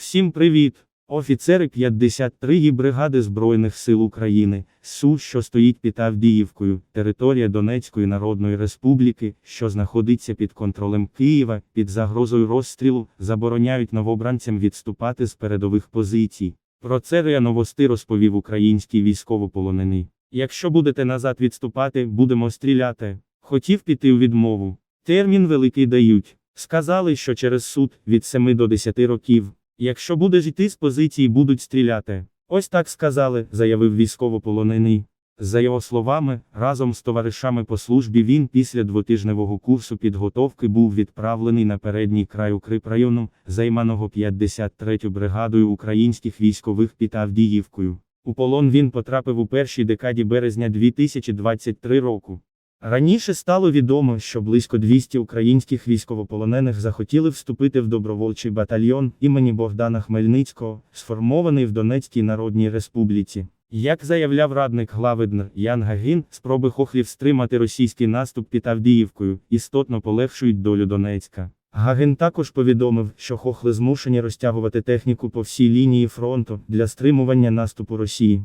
Всім привіт! Офіцери 53-ї бригади Збройних сил України, СУ, що стоїть під Авдіївкою, територія Донецької Народної Республіки, що знаходиться під контролем Києва, під загрозою розстрілу, забороняють новобранцям відступати з передових позицій. Про це РИА Новости розповів український військовополонений. Якщо будете назад відступати, будемо стріляти. Хотів піти у відмову. Термін великий дають. Сказали, що через суд від 7 до 10 років. Якщо будеш йти з позиції, будуть стріляти. Ось так сказали, заявив військовополонений. За його словами, разом з товаришами по службі він після двотижневого курсу підготовки був відправлений на передній край Укріпрайону, займаного 53-ю бригадою українських військових під Авдіївкою. У полон він потрапив у першій декаді березня 2023 року. Раніше стало відомо, що близько 200 українських військовополонених захотіли вступити в добровольчий батальйон імені Богдана Хмельницького, сформований в Донецькій Народній Республіці. Як заявляв радник глави ДНР Ян Гагін, спроби хохлів стримати російський наступ під Авдіївкою істотно полегшують долю Донецька. Гаген також повідомив, що хохли змушені розтягувати техніку по всій лінії фронту для стримування наступу Росії.